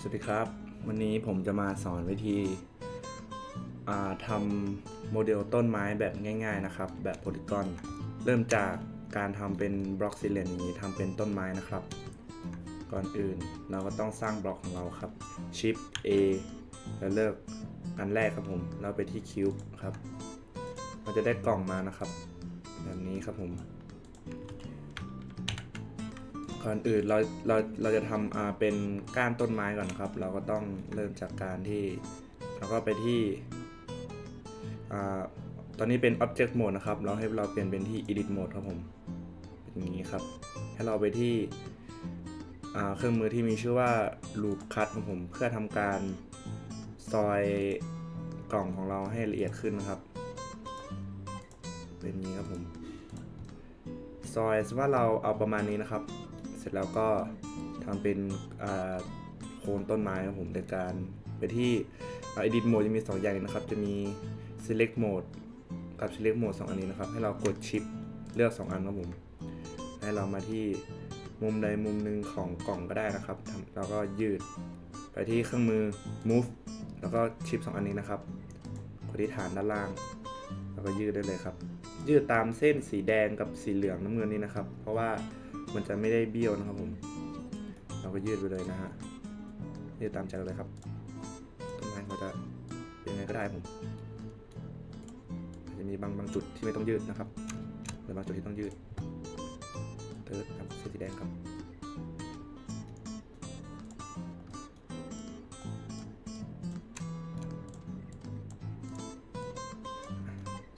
สวัสดีครับ วันนี้ผมจะมาสอนวิธีทำโมเดลต้นไม้แบบง่าย ๆนะครับ แบบโพลีกอน เริ่มจากการทำเป็นบล็อกสี่เหลี่ยมอย่างนี้ทำเป็นต้นไม้นะครับ ก่อนอื่นเราก็ต้องสร้างบล็อกของเราครับ Shift A แล้วเลือกอันแรกครับผมแล้วไปที่คิวบ์ครับ เราจะได้กล่องมานะครับ แบบนี้ครับผม ก่อนอื่นเราเราเราจะทำอ่าเป็นก้านต้นไม้ก่อนครับ เราก็ต้องเริ่มจากการที่เราก็ไปที่อ่าตอนนี้เป็น Object Mode นะครับ เราให้เราเปลี่ยนเป็นที่ Edit Mode ครับผมเป็นอย่างนี้ครับ ให้เราไปที่เครื่องมือที่มีชื่อว่า Loop Cut ครับผม เพื่อทำการซอยกล่องของเราให้ละเอียดขึ้นนะครับ เป็นนี้ครับผม ซอยสมมติว่าเราเอาประมาณนี้นะครับ เสร็จแล้วก็ทำเป็นโคนต้นไม้ครับผมโดยการไปที่ edit mode จะมี 2 อย่างนะครับ จะมี select mode กับ select mode 2 อันนี้นะครับ ให้เรากด shift เลือก 2 อันครับผม ให้เรามาที่มุมใดมุมหนึ่งของกล่องก็ได้นะครับแล้วก็ยืดไปที่เครื่องมือ move แล้วก็ shift 2อันนี้นะครับกดที่ฐานด้านล่าง แล้วก็ยืดได้เลยครับ ยืดตามเส้นสีแดงกับสีเหลืองน้ำเงินนี่นะครับ เพราะว่า มันจะไม่ได้เบี้ยวนะครับผม เราก็ยืดไปเลยนะฮะยืดตามใจเราเลยครับต้นไม้เขาจะเป็นยังไงก็ได้ผมจะมีบางบางจุดที่ไม่ต้องยืดนะครับหรือบางจุดที่ต้องยืดเติร์ดครับเส้นสีแดงครับ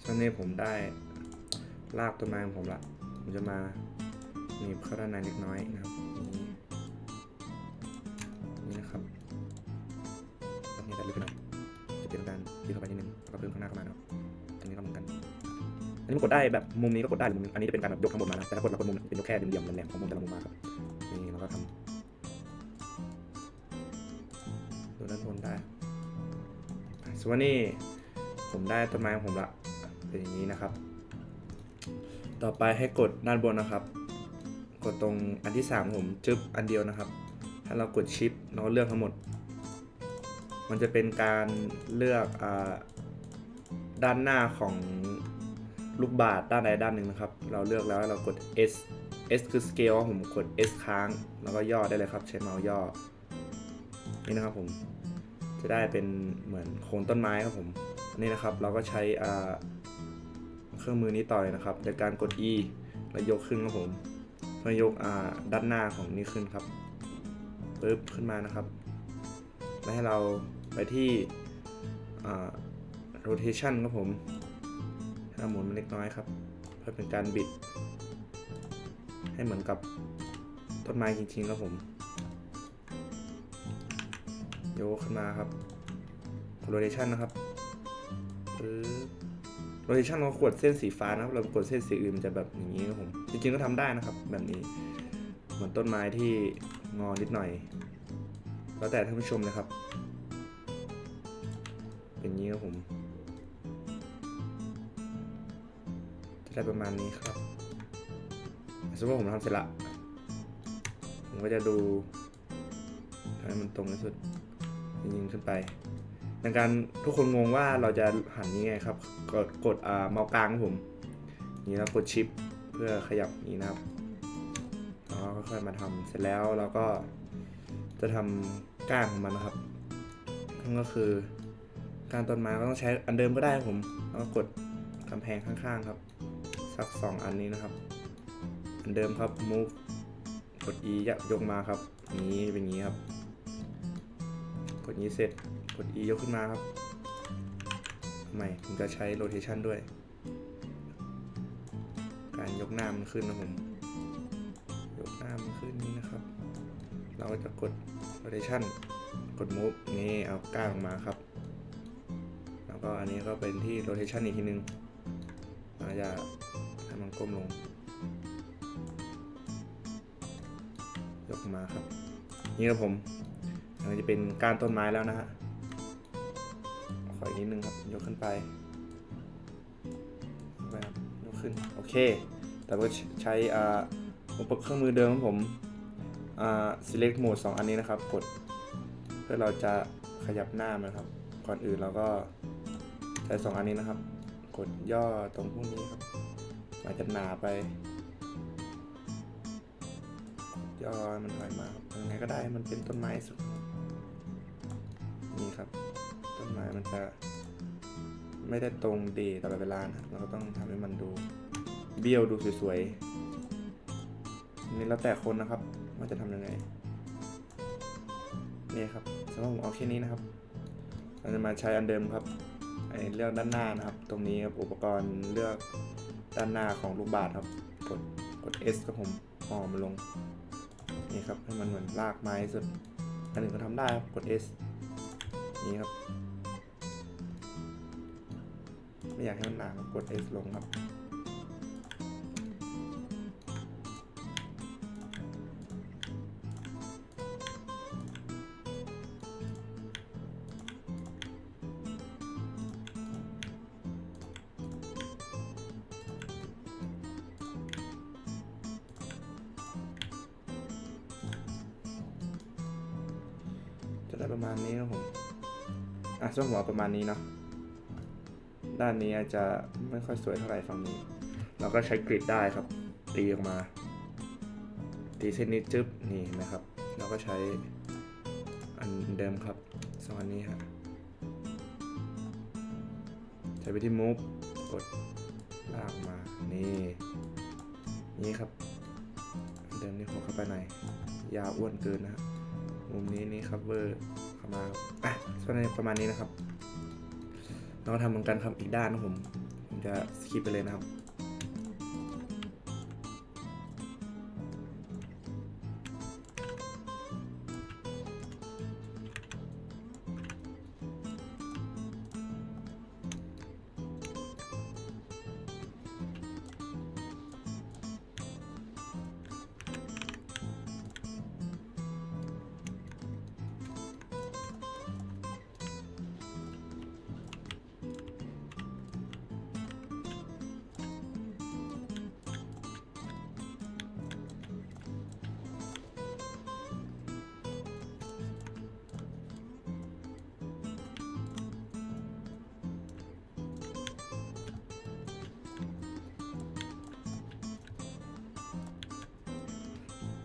ช่วงนี้ผมได้รากต้นไม้ของผมละ ผมจะมา หนีบเข้าด้านในเล็กน้อยนะครับนี่นี่นะครับตรงนี้ดันลึกไปหน่อยจะเป็นการยืดเข้าไปนิดนึงแล้วก็เพิ่มข้างหน้าเข้ามาเนาะตรงนี้ก็เหมือนกันอันนี้กดได้แบบมุมนี้ก็กดได้หรือมุมอันนี้จะเป็นการแบบยกข้างบนมานะแต่ถ้ากดเรากดมุมเป็นยกแค่เหลี่ยมๆแหลมๆของมุมแต่ละมุมมาครับนี่เราก็ทำดูด้านบนได้ส่วนวันนี้ผมได้ต้นไม้ของผมละเป็นอย่างนี้นะครับ ต่อไปให้กดด้านบนนะครับ กดตรงอันที่ 3 ผมจึ๊บอันเดียวนะครับ ถ้าเรากดชิปเราก็เลือกทั้งหมด มันจะเป็นการเลือกอด้านหน้าของลูกบาศก์ด้านใดด้านหนึ่งนะครับ เราเลือกแล้วให้เรากด S S คือ scale ผมกด S ค้าง แล้วก็ย่อได้เลยครับ ใช้เมาส์ย่อ นี่นะครับผม จะได้เป็นเหมือนโคนต้นไม้ครับผม นี่นะครับ เราก็ใช้เครื่องมือนี้ต่อเลยนะครับ โดยการกด E แล้วยกขึ้นครับผม เพื่อยกด้านหน้าของนี้ขึ้นครับปึ๊บขึ้นมานะครับแล้วให้เราไปที่ rotation ครับผมให้เราหมุนมันเล็กน้อยครับ เพื่อเป็นการบิด ให้เหมือนกับต้นไม้จริงๆครับผม โยกขึ้นมาครับ rotation นะครับ โรเทชันเรากดเส้นสีฟ้านะครับ เรากดเส้นสีอื่นมันจะแบบอย่างนี้ครับผมจริงๆก็ทำได้นะครับ แบบนี้ เหมือนต้นไม้ที่งอนิดหน่อย แล้วแต่ท่านผู้ชมเลยครับ เป็นอย่างนี้ครับผม จะได้ประมาณนี้ครับสมมติว่าผมทำเสร็จละผมก็จะดูให้มันตรงที่สุดยิงขึ้นไป ในการทุกคนงงว่าเราจะหันยังไงครับ กดกดอ่าเมาส์กลางครับผม นี่แล้วกดชิปเพื่อขยับนี้นะครับแล้วก็ค่อยๆมาทำเสร็จแล้วเราก็จะทำก้านของมันนะครับนั่นก็คือการต้นไม้ก็ต้องใช้อันเดิมก็ได้ครับผมแล้วก็กดกำแพงข้างๆครับ สักสองอันนี้นะครับ อันเดิมครับ move กด e ยกมาครับนี้เป็นงนี้ครับ กดนี้เสร็จ กด E ยกขึ้นมาครับทำไมผมจะใช้ rotation ด้วย การยกหน้ามันขึ้นนะผม ยกหน้ามันขึ้นนี้นะครับ เราก็จะกด rotation กด move นี่เอาก้านออกมาครับ แล้วก็อันนี้ก็เป็นที่ rotation อีกทีนึงเราจะให้มันก้มลง ยกมาครับ นี่ครับผมอันนี้จะเป็นก้านต้นไม้แล้วนะฮะ ออีกนิดนึงครับยกขึ้นไปแบบยกขึ้นโอเค แต่ว่าใช้อ่าอุปกรณ์เครื่องมือเดิมของผมอ่า select mode สองอันนี้นะครับ กด เพื่อเราจะขยับหน้ามันครับ ก่อนอื่นเราก็ใช้สองอันนี้นะครับ กดย่อตรงพวกนี้ครับมันจะหนาไป ย่อมันถอยมายังไงก็ได้มันเป็นต้นไม้สุดนี่ครับ ต้นไม้มันจะไม่ได้ตรงดีตลอดเวลานะเราก็ต้องทำให้มันดูเบี้ยวดูสวยๆนี่แล้วแต่คนนะครับว่าจะทำยังไงนี่ครับสำหรับผมเอาแค่นี้นะครับเราจะมาใช้อันเดิมครับไอ้เลือกด้านหน้านะครับ ตรงนี้ครับอุปกรณ์เลือกด้านหน้าของลูกบาศก์ครับกดกด S ครับผมห่อมันลงนี่ครับให้มันเหมือนลากไม้สุดอันหนึ่งก็ทำได้ครับกด S นี่ครับ อยากให้มันหนากด S ลงครับจะได้ประมาณนี้นะผม อะส่วนหัวประมาณนี้เนาะ ด้านนี้อาจจะไม่ค่อยสวยเท่าไหร่ฝั่งนี้ เราก็ใช้กริดได้ครับ ตีออกมา ตีเส้นนี้จึ๊บนี่นะครับ เราก็ใช้อันเดิมครับสองอันนี้ฮะใช้ไปที่ move กดลากมา นี่ นี่ครับ เดิมนี่หัวเข้าไปหน่อยยาวอ้วนเกินนะฮะมุมนี้นี่ครับเวอร์เข้ามาครับอะส่วนในประมาณนี้นะครับ เราทำเหมือนกันครับอีกด้านนะผม ผมจะสคิปไปเลยนะครับ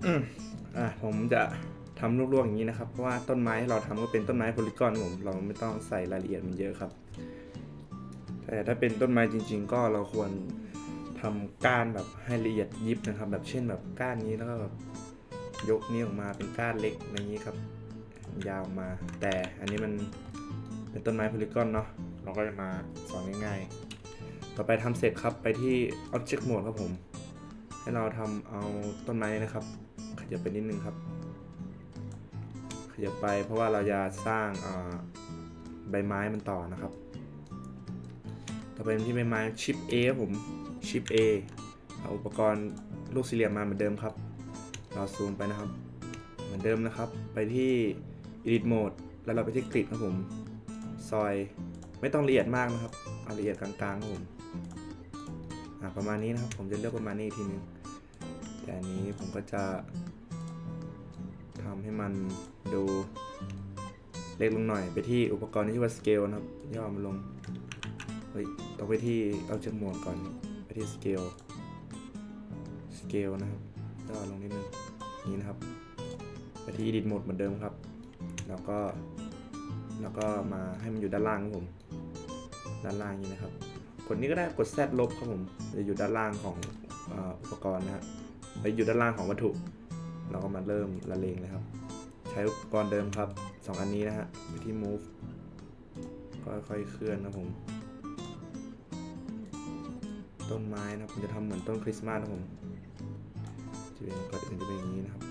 อืมอะผมจะทำลวกๆอย่างนี้นะครับ เพราะว่าต้นไม้ที่เราทำก็เป็นต้นไม้โพลิกอนผมเราไม่ต้องใส่รายละเอียดมันเยอะครับ แต่ถ้าเป็นต้นไม้จริง ๆ ก็เราควรทำก้านแบบให้ละเอียดยิบนะครับ แบบเช่นแบบก้านนี้แล้วก็แบบยกนี้ออกมาเป็นก้านเล็กอะไรอย่างนี้ครับ ยาวมา แต่อันนี้มันเป็นต้นไม้โพลิกอนเนาะเราก็จะมาสอนง่ายๆ ต่อไปทำเสร็จครับไปที่ Object Mode ครับผม ให้เราทำเอาต้นไม้นะครับ ยับไปนิดนึงครับ ขยับไปเพราะว่าเราจะสร้างใบไม้มันต่อนะครับ ต่อไปที่ใบไม้ชิป A ครับผมชิป A เอาอุปกรณ์ลูกสี่เหลี่ยมมาเหมือนเดิมครับ เราซูมไปนะครับ เหมือนเดิมนะครับ ไปที่ Edit Mode แล้วเราไปที่กริดครับผม ซอยไม่ต้องละเอียดมากนะครับ เอาละเอียดกลางๆครับผมประมาณนี้นะครับ ผมจะเลือกประมาณนี้อีกทีนึง แต่อันนี้ผมก็จะ ให้มันดูเล็กลงหน่อยไปที่อุปกรณ์ที่ชื่อว่า scale นะครับ ย่อมันลง เฮ้ยต้องไปที่เอาจากหมดก่อน ไปที่ scale scale นะครับย่อลงนิดนึงนี่นะครับ ไปที่ edit mode เหมือนเดิมครับ แล้วก็ แล้วก็มาให้มันอยู่ด้านล่างครับผม ด้านล่างนี้นะครับ กดนี้ก็ได้กด Z ลบครับผม จะอยู่ด้านล่างของอ,อุปกรณ์นะฮะไปอยู่ด้านล่างของวัตถุ เราก็มาเริ่มละเลงเลยครับ ช้อุปกรณ์เดิมครับ 2 อันนี้นะฮะไปที่ move ก็ค่อยๆเคลื่อนนะผม ต้นไม้นะผมจะทำเหมือนต้นคริสต์มาสนะผมจะเป็นก่อนอื่นจะเป็นอย่างนี้นะครับ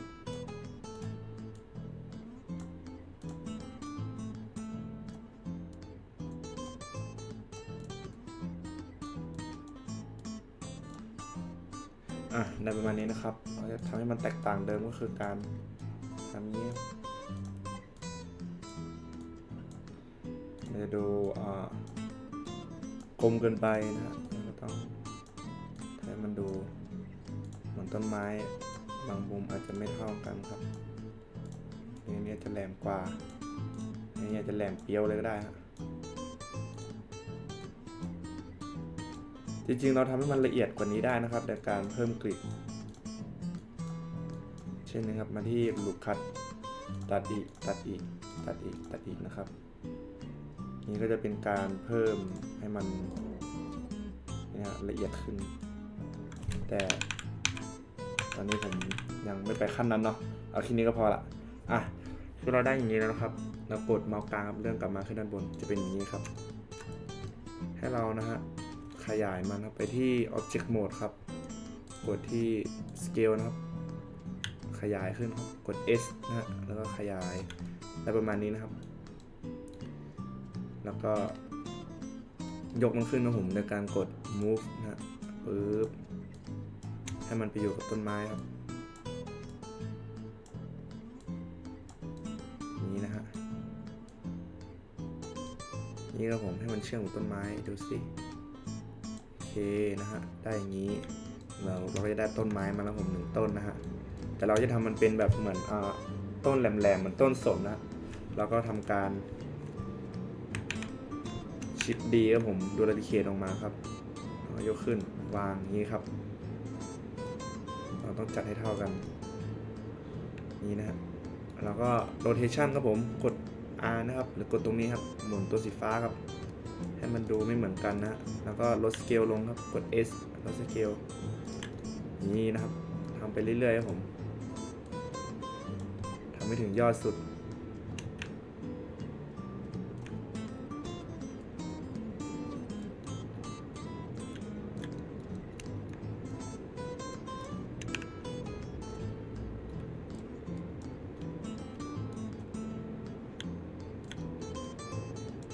อะได้ประมาณนี้นะครับเราจะทำให้มันแตกต่างเดิมก็คือการทำนี้ จะดูกลมเกินไปนะฮะก็ต้องให้มันดูเหมือนต้นไม้บางมุมอาจจะไม่เท่ากันครับอันนี้จะแหลมกว่าอันนี้จะแหลมเปรี้ยวเลยก็ได้ฮะจริงๆ เราทำให้มันละเอียดกว่านี้ได้นะครับในการเพิ่มกริดเช่นนะครับมาที่ลูกคัดตัดอีกตัดอีกตัดอีกตัดอีกนะครับ นี่ก็จะเป็นการเพิ่มให้มันนี่ยละเอียดขึ้น แต่ตอนนี้ผมยังไม่ไปขั้นนั้นเนาะเอาแค่นี้ก็พอละอะคือเราได้อย่างนี้แล้วนะครับเรากดเมาส์กลางครับเลื่อนกลับมาขึ้นด้านบนจะเป็นอย่างนี้ครับ ให้เรานะฮะขยายมันครับไปที่ Object Mode ครับ กดที่ Scale นะครับ ขยายขึ้นครับกด S นะฮะแล้วก็ขยายได้ประมาณนี้นะครับ แล้วก็ ยกมันขึ้นนะผมในการกด move นะฮะปึ๊บให้มันไปอยู่กับต้นไม้ครับนี้นะฮะนี่ครับผมให้มันเชื่อมกับต้นไม้ดูสิโอเคนะฮะได้อย่างนี้เราเราก็จะได้ต้นไม้มาแล้วผมหนึ่งต้นนะฮะแต่เราจะทำมันเป็นแบบเหมือนอ่าต้นแหลมๆเหมือนต้นสนนะเราก็ทำการ ชิปดีครับผมดูรายละเอียดออกมาครับยกขึ้นวางนี้ครับ เราต้องจัดให้เท่ากันนี่นะฮะแล้วก็ rotation ครับผมกด R นะครับ หรือกดตรงนี้ครับหมุนตัวสีฟ้าครับ ให้มันดูไม่เหมือนกันนะแล้วก็ลดสเกลลงครับกด S ลดสเกลนี่นะครับทำไปเรื่อยๆครับผมทำให้ถึงยอดสุด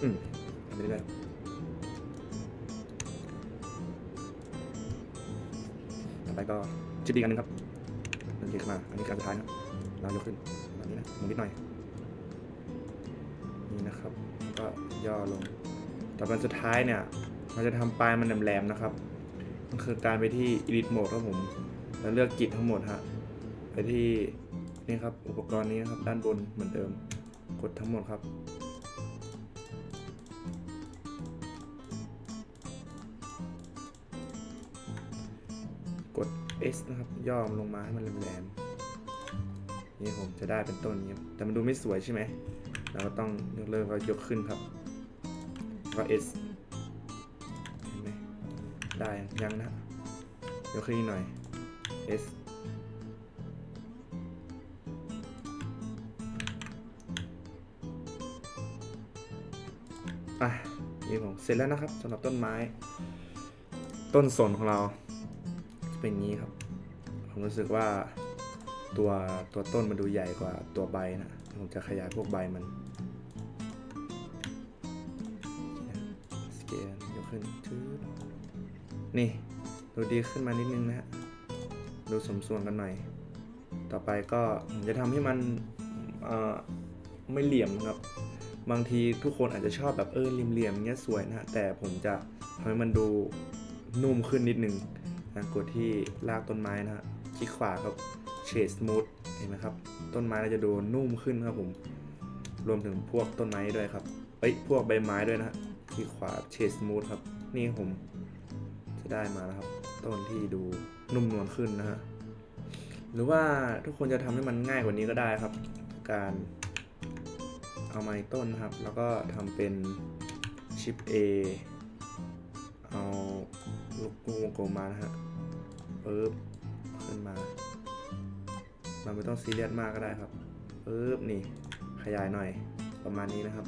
อืมทำไปเรื่อยต่อไปก็จิดดีกันหนึงครับมันขึ้นมา อันนี้การสุดท้ายนะเรายกขึ้นแบบนี้นะหมุนนิดหน่อย นี่นะครับ ก็ย่อลง ต่อไปสุดท้ายเนี่ย เราจะทำปลายมันแหลมๆนะครับก็คือการไปที่ edit mode ครับผม แล้วเลือกกิจทั้งหมดฮะ ไปที่นี่ครับ อุปกรณ์นี้นะครับ ด้านบนเหมือนเดิม กดทั้งหมดครับ S นะครับ ย่อมลงมาให้มันแหลมๆนี่ผมจะได้เป็นต้นนี้แต่มันดูไม่สวยใช่ไหมเราก็ต้องยกเลิกก็ยกขึ้นครับก็ S เห็นไหมได้ยังนะยกขึ้นหน่อย S อะนี่ผมเสร็จแล้วนะครับสำหรับต้นไม้ ต้นสนของเรา จะเป็นงนี้ครับ ผมรู้สึกว่าตัวตัวต้นมันดูใหญ่กว่าตัวใบนะ ผมจะขยายพวกใบมันสเกลยกขึ้นชืดนี่ ดูดีขึ้นมานิดนึงนะฮะ ดูสมส่วนกันหน่อย ต่อไปก็ผมจะทำให้มันไม่เหลี่ยมครับ บางทีทุกคนอาจจะชอบแบบเออเหลี่ยมๆอย่างเงี้ยสวยนะฮะ แต่ผมจะทำให้มันดูนุ่มขึ้นนิดนึง นะกดที่รากต้นไม้นะฮะคลิกขวาครับเชดสมูทเห็นไหมครับ ต้นไม้เราจะดูนุ่มขึ้นครับผม รวมถึงพวกต้นไม้ด้วยครับเอ้ยพวกใบไม้ด้วยนะฮะคลิกขวาเชดสมูทครับ นี่ผมจะได้มาแล้วครับ ต้นที่ดูนุ่มนวลขึ้นนะฮะหรือว่าทุกคนจะทำให้มันง่ายกว่านี้ก็ได้ครับ การเอาไม้ต้นนะครับ แล้วก็ทำเป็นชิป A เอาลูกวงกลมมานะฮะปึ๊บขึ้นมา เราไม่ต้องซีเรียสมากก็ได้ครับปึ๊บนี่ขยายหน่อยประมาณนี้นะครับ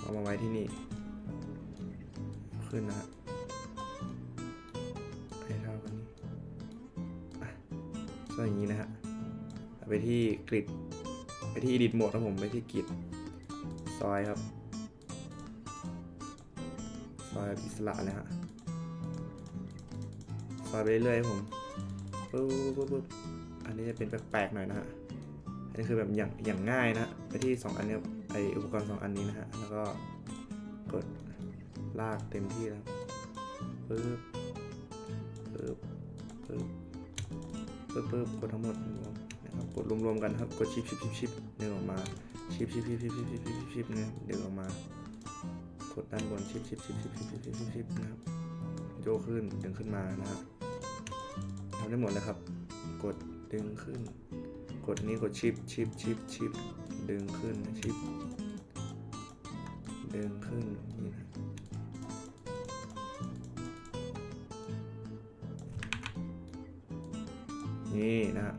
เอามาไว้ที่นี่ ขึ้นนะฮะให้เท่ากันนี้อะก็อย่างนี้นะฮะไปที่กริดไปที่ edit mode ครับผมไปที่กริดซอยครับ ซอยอิสระเลยฮะซอยไปเรื่อยๆผมปุ๊บปุ๊บปุ๊บอันนี้จะเป็นแปลกๆหน่อยนะฮะอันนี้คือแบบอย่างอย่างง่ายนะไปที่ 2 อันนี้ไออุปกรณ์ 2 อันนี้นะฮะแล้วก็กดลากเต็มที่แล้วปุ๊บปุ๊บปุ๊บปุ๊บปึ๊บกดทั้งหมดนะครับกดรวมๆกันครับกดชิปชิปชิปชิปเดินออกมาชิปชิปชิปชิปชิปชิปชิปเนี่ยเดินออกมา ดด้านบนชิปชิปชิปชิปชิปชิปชิปชิปชิปนะครับโยกขึ้นดึงขึ้นมานะครับทำได้หมดเลยครับ กดดึงขึ้น กดนี้กดชิปชิปชิปชิปดึงขึ้นชิปดึงขึ้นนี่นะนี่นะฮะ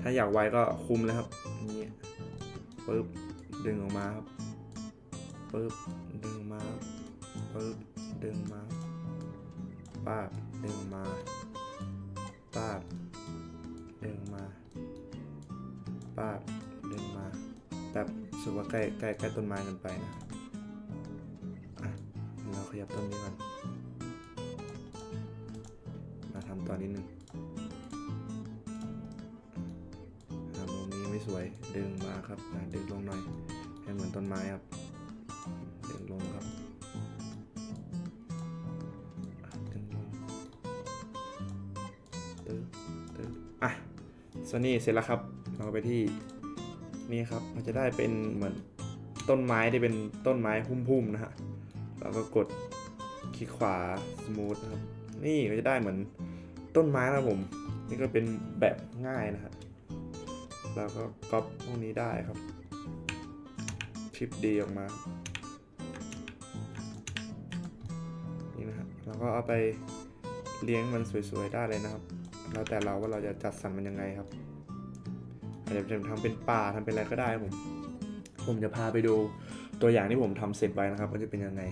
ถ้าอยากไวก็คุมเลยครับนี่ปึ๊บดึงออกมาครับ ปึ๊บดึงมาปึ๊บดึงมาป้าบดึงมาป้าบดึงมาป้าบดึงมาแบบสึกว่าใกล้ใกล้ใกล้ต้นไม้กันไปนะอะเราขยับต้นนี้ก่อนมาทำตอนนี้หนึ่งทำตรงนี้ไม่สวยดึงมาครับอะดึงลงหน่อยให้เหมือนต้นไม้ครับ ตึ๊บตึ๊บอะส่วนนี้เสร็จแล้วครับ เราก็ไปที่นี่ครับมันจะได้เป็นเหมือนต้นไม้ที่เป็นต้นไม้พุ่มๆนะฮะเราก็กดคลิกขวาสมูทนะครับ นี่ก็จะได้เหมือนต้นไม้นะผม นี่ก็เป็นแบบง่ายนะครับเราก็ก๊อปพวกนี้ได้ครับชิปดีออกมา นี่นะฮะเราก็เอาไป เลี้ยงมันสวยๆได้เลยนะครับ แล้วแต่เราว่าเราจะจัดสรรมันยังไงครับอาจจะทำเป็นป่าทำเป็นอะไรก็ได้ผม ผมจะพาไปดูตัวอย่างที่ผมทำเสร็จไว้นะครับว่าจะเป็นยังไง